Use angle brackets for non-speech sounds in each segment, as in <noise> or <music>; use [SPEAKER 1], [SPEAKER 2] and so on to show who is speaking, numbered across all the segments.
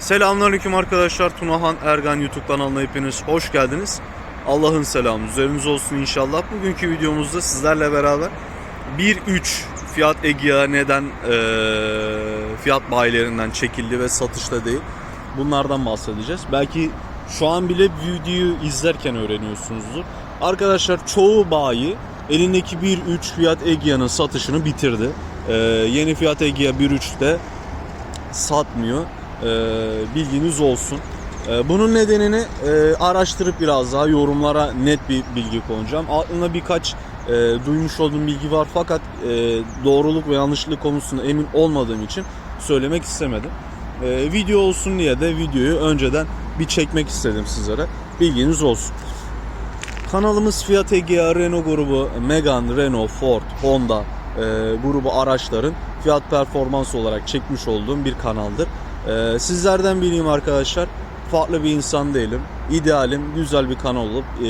[SPEAKER 1] Selamünaleyküm arkadaşlar. Tunahan Ergan YouTube kanalına hepiniz hoş geldiniz. Allah'ın selamı üzerinize olsun inşallah. Bugünkü videomuzda sizlerle beraber 1.3 Fiat Egea neden eee, fiyat bayilerinden çekildi ve satışta değil. Bunlardan bahsedeceğiz. Belki şu an bile videoyu izlerken öğreniyorsunuzdur. Arkadaşlar çoğu bayi elindeki 1.3 Fiat Egea'nın satışını bitirdi. Eee, yeni Fiat Egea 1.3'te satmıyor. Ee, bilginiz olsun. Ee, bunun nedenini e, araştırıp biraz daha yorumlara net bir bilgi koyacağım. Aklımda birkaç e, duymuş olduğum bilgi var fakat e, doğruluk ve yanlışlık konusunda emin olmadığım için söylemek istemedim. E, video olsun diye de videoyu önceden bir çekmek istedim sizlere. Bilginiz olsun. Kanalımız Fiat Egea, Renault grubu, Megane, Renault, Ford, Honda e, grubu araçların fiyat performans olarak çekmiş olduğum bir kanaldır. E, sizlerden bileyim arkadaşlar, farklı bir insan değilim. İdealim güzel bir kanal olup e,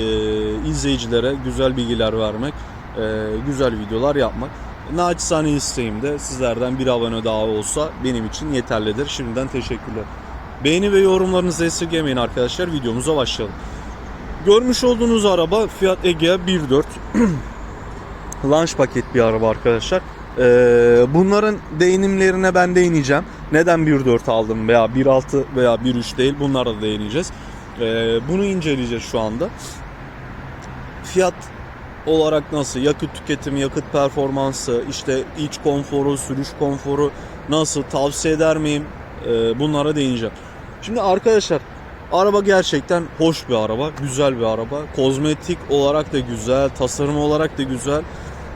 [SPEAKER 1] izleyicilere güzel bilgiler vermek, e, güzel videolar yapmak. Naçizane isteğim de sizlerden bir abone daha olsa benim için yeterlidir. Şimdiden teşekkürler. Beğeni ve yorumlarınızı esirgemeyin arkadaşlar. Videomuza başlayalım. Görmüş olduğunuz araba Fiat Egea 1.4 <clears throat> Launch paket bir araba arkadaşlar. Ee, bunların değinimlerine ben değineceğim. Neden 1.4 aldım veya 1.6 veya 1.3 değil bunlara da değineceğiz. Ee, bunu inceleyeceğiz şu anda. Fiyat olarak nasıl, yakıt tüketimi, yakıt performansı, işte iç konforu, sürüş konforu nasıl, tavsiye eder miyim? Ee, bunlara değineceğim. Şimdi arkadaşlar Araba gerçekten hoş bir araba, güzel bir araba. Kozmetik olarak da güzel, tasarım olarak da güzel.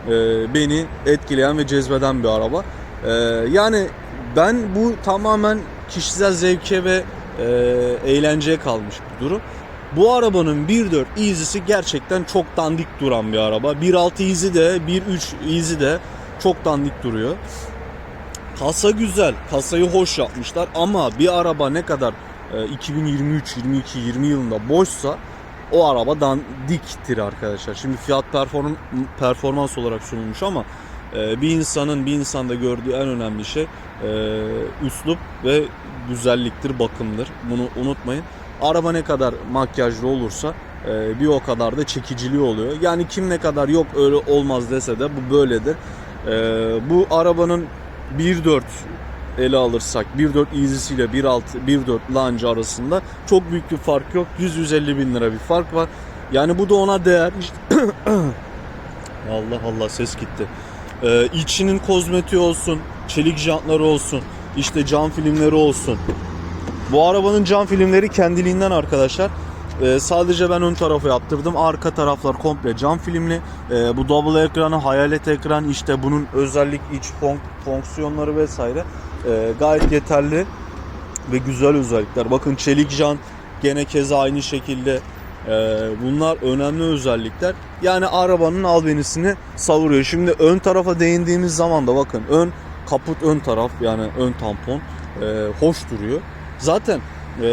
[SPEAKER 1] Ee, beni etkileyen ve cezbeden bir araba. Ee, yani ben bu tamamen kişisel zevke ve e, eğlenceye kalmış bir durum. Bu arabanın 1.4 Easy'si gerçekten çok dandik duran bir araba. 1.6 Easy de 1.3 Easy de çok dandik duruyor. Kasa güzel, kasayı hoş yapmışlar ama bir araba ne kadar e, 2023, 22, 20 yılında boşsa o araba dandiktir arkadaşlar. Şimdi fiyat perform performans olarak sunulmuş ama bir insanın bir insanda gördüğü en önemli şey e, üslup ve güzelliktir, bakımdır. Bunu unutmayın. Araba ne kadar makyajlı olursa e, bir o kadar da çekiciliği oluyor. Yani kim ne kadar yok öyle olmaz dese de bu böyledir. E, bu arabanın 1.4 ele alırsak 1.4 Easy'si ile 1.6 1.4 Launch arasında çok büyük bir fark yok. 100-150 bin lira bir fark var. Yani bu da ona değer. İşte <coughs> Allah Allah ses gitti. Ee, içinin kozmetiği olsun, çelik jantları olsun, işte cam filmleri olsun. Bu arabanın cam filmleri kendiliğinden arkadaşlar. Ee, sadece ben ön tarafı yaptırdım. Arka taraflar komple cam filmli. Ee, bu double ekranı, hayalet ekran, işte bunun özellik iç fon- fonksiyonları vesaire ee, gayet yeterli ve güzel özellikler. Bakın çelik jant gene keza aynı şekilde. Ee, bunlar önemli özellikler. Yani arabanın albenisini savuruyor. Şimdi ön tarafa değindiğimiz zaman da bakın ön kaput ön taraf yani ön tampon e, hoş duruyor. Zaten e,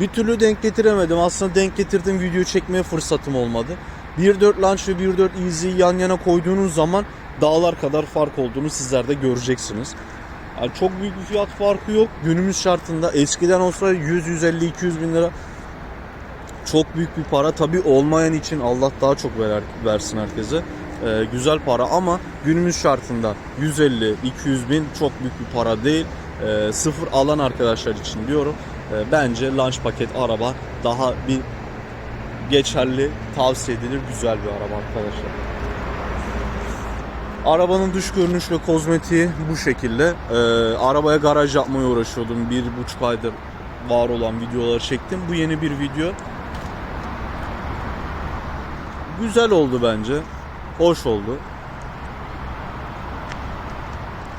[SPEAKER 1] bir türlü denk getiremedim. Aslında denk getirdim video çekmeye fırsatım olmadı. 1.4 Launch ve 1.4 Easy'yi yan yana koyduğunuz zaman dağlar kadar fark olduğunu sizler de göreceksiniz. Yani çok büyük bir fiyat farkı yok. Günümüz şartında eskiden olsa 100, 150, 200 bin lira çok büyük bir para. Tabi olmayan için Allah daha çok verer, versin herkese. Ee, güzel para ama günümüz şartında 150, 200 bin çok büyük bir para değil. Ee, sıfır alan arkadaşlar için diyorum. Ee, bence launch paket araba daha bir geçerli, tavsiye edilir güzel bir araba arkadaşlar. Arabanın dış görünüş ve kozmetiği bu şekilde. Ee, arabaya garaj yapmaya uğraşıyordum. Bir buçuk aydır var olan videoları çektim. Bu yeni bir video. Güzel oldu bence. Hoş oldu.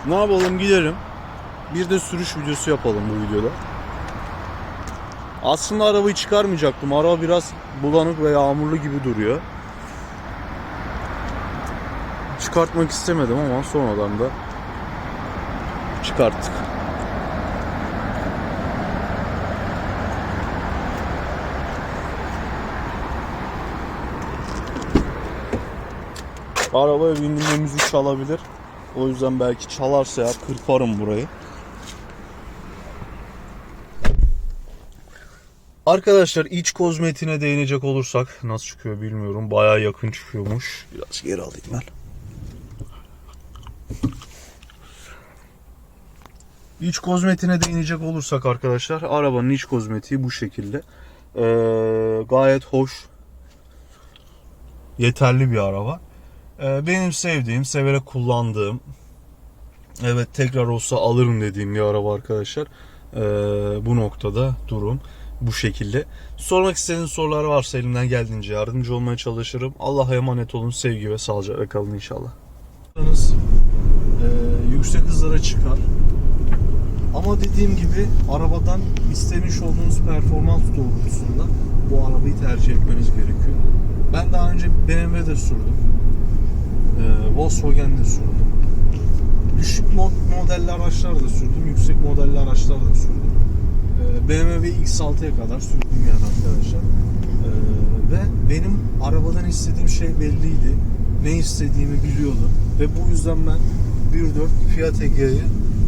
[SPEAKER 1] Ne yapalım gidelim. Bir de sürüş videosu yapalım bu videoda. Aslında arabayı çıkarmayacaktım. Araba biraz bulanık ve yağmurlu gibi duruyor. Çıkartmak istemedim ama sonradan da çıkarttık. Arabaya bindiğimde müzik çalabilir. O yüzden belki çalarsa ya kırparım burayı. Arkadaşlar iç kozmetiğine değinecek olursak nasıl çıkıyor bilmiyorum. Bayağı yakın çıkıyormuş. Biraz geri alayım ben. İç kozmetiğine değinecek olursak arkadaşlar arabanın iç kozmetiği bu şekilde. Ee, gayet hoş. Yeterli bir araba. Ee, benim sevdiğim, severek kullandığım, evet tekrar olsa alırım dediğim bir araba arkadaşlar. Ee, bu noktada durum bu şekilde. Sormak istediğiniz sorular varsa elimden geldiğince yardımcı olmaya çalışırım. Allah'a emanet olun. Sevgi ve sağlıcakla kalın inşallah. Ee, yüksek hızlara çıkar. Ama dediğim gibi arabadan istemiş olduğunuz performans doğrultusunda bu arabayı tercih etmeniz gerekiyor. Ben daha önce BMW'de sürdüm. Ee, Volkswagen'de sürdüm. Düşük mod- modelli araçlar da sürdüm. Yüksek modelli araçlar da sürdüm. Ee, BMW X6'ya kadar sürdüm yani arkadaşlar. Ee, ve benim arabadan istediğim şey belliydi. Ne istediğimi biliyordum. Ve bu yüzden ben 1.4 Fiat Egea'yı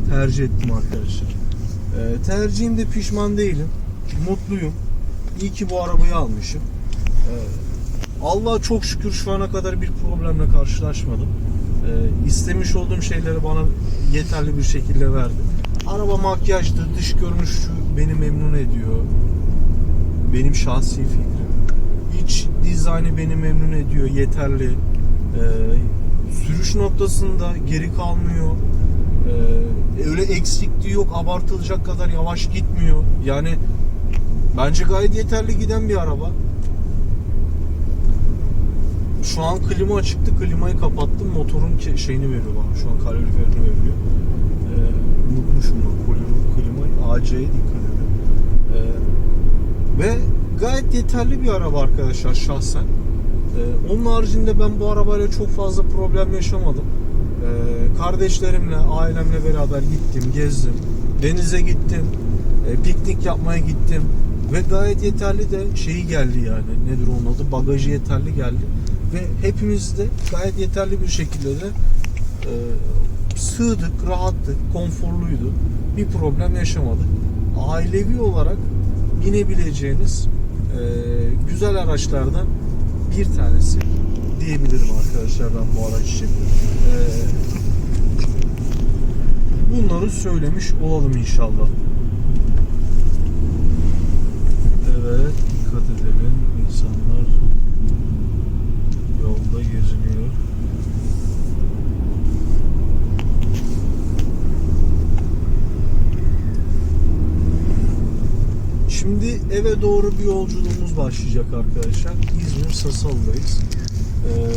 [SPEAKER 1] tercih ettim arkadaşlar. Ee, tercihimde pişman değilim. Mutluyum. İyi ki bu arabayı almışım. Ee, Allah'a çok şükür şu ana kadar bir problemle karşılaşmadım. Ee, istemiş olduğum şeyleri bana yeterli bir şekilde verdi. Araba makyajdı, dış görünüşü beni memnun ediyor. Benim şahsi fikrim. İç dizaynı beni memnun ediyor, yeterli. Ee, sürüş noktasında geri kalmıyor. Ee, öyle eksikliği yok, abartılacak kadar yavaş gitmiyor. Yani bence gayet yeterli giden bir araba. Şu an klima açıktı. Klimayı kapattım. Motorun şeyini veriyor bana. Şu an kaloriferini veriyor. Ee, unutmuşum bak klima- klimayı. AC'ye dikkat edin. Ee, ve gayet yeterli bir araba arkadaşlar şahsen. Ee, onun haricinde ben bu arabayla çok fazla problem yaşamadım. Ee, kardeşlerimle, ailemle beraber gittim, gezdim. Denize gittim. e, piknik yapmaya gittim. Ve gayet yeterli de şeyi geldi yani. Nedir onun adı? Bagajı yeterli geldi. Ve hepimiz de gayet yeterli bir şekilde de e, sığdık, rahattık, konforluydu. Bir problem yaşamadık. Ailevi olarak binebileceğiniz e, güzel araçlardan bir tanesi diyebilirim arkadaşlar ben bu araç için. E, bunları söylemiş olalım inşallah. Evet, dikkat edelim. İnsanlar yolda geziniyor. Şimdi eve doğru bir yolculuğumuz başlayacak arkadaşlar. İzmir Sasalı'dayız. Ee,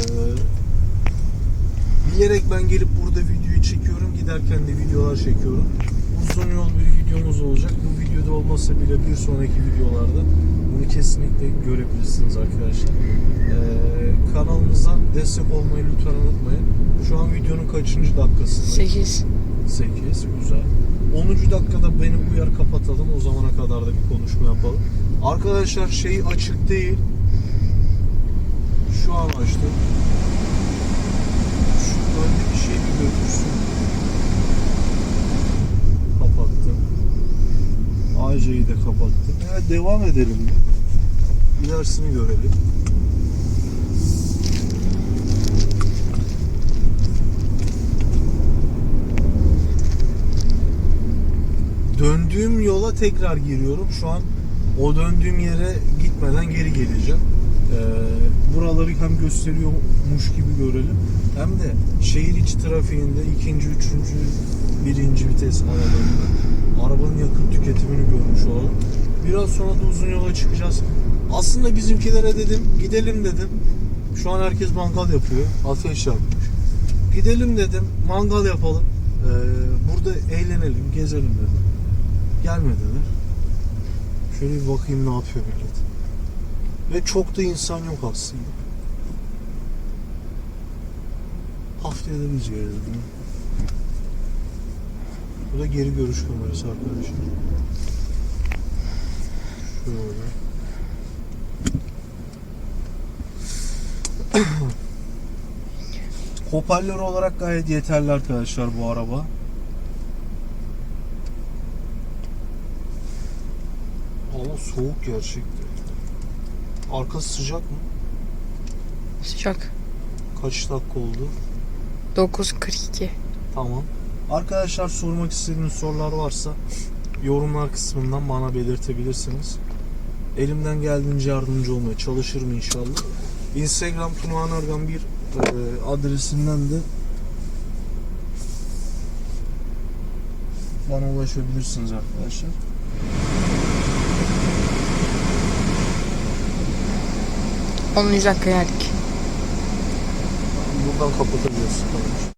[SPEAKER 1] bilerek ben gelip burada videoyu çekiyorum. Giderken de videolar çekiyorum. Uzun yol bir videomuz olacak. Bu videoda olmasa bile bir sonraki videolarda bunu kesinlikle görebilirsiniz arkadaşlar. Kanalımıza destek olmayı lütfen unutmayın. Şu an videonun kaçıncı dakikasındayız?
[SPEAKER 2] 8.
[SPEAKER 1] 8 güzel. 10. dakikada beni uyar kapatalım. O zamana kadar da bir konuşma yapalım. Arkadaşlar şey açık değil. Şu an açtım. Şu öndeki şeyi bir götürsün. Kapattım. AC'yi de kapattım. Evet devam edelim. İlerisini görelim. Döndüğüm yola tekrar giriyorum. Şu an o döndüğüm yere gitmeden geri geleceğim. Ee, buraları hem gösteriyormuş gibi görelim. Hem de şehir içi trafiğinde ikinci, üçüncü, birinci vites aralarında arabanın yakıt tüketimini görmüş olalım. Biraz sonra da uzun yola çıkacağız. Aslında bizimkilere dedim gidelim dedim. Şu an herkes mangal yapıyor. Ateş yakmış. Gidelim dedim mangal yapalım. Ee, burada eğlenelim, gezelim dedim. Gelmediler. Şöyle bir bakayım ne yapıyor millet. Ve çok da insan yok aslında. Haftaya da biz gelelim. Bu da geri görüş kamerası arkadaşlar. Şöyle. <coughs> Hoparlör olarak gayet yeterli arkadaşlar bu araba. Ama soğuk gerçekten. Arkası sıcak mı?
[SPEAKER 2] Sıcak.
[SPEAKER 1] Kaç dakika oldu?
[SPEAKER 2] 9.42.
[SPEAKER 1] Tamam. Arkadaşlar sormak istediğiniz sorular varsa yorumlar kısmından bana belirtebilirsiniz. Elimden geldiğince yardımcı olmaya çalışırım inşallah. Instagram Tunahan Argan 1 e, adresinden de bana ulaşabilirsiniz arkadaşlar.
[SPEAKER 2] Onun 100 dakika geldik.
[SPEAKER 1] Buradan kapatabiliyorsun.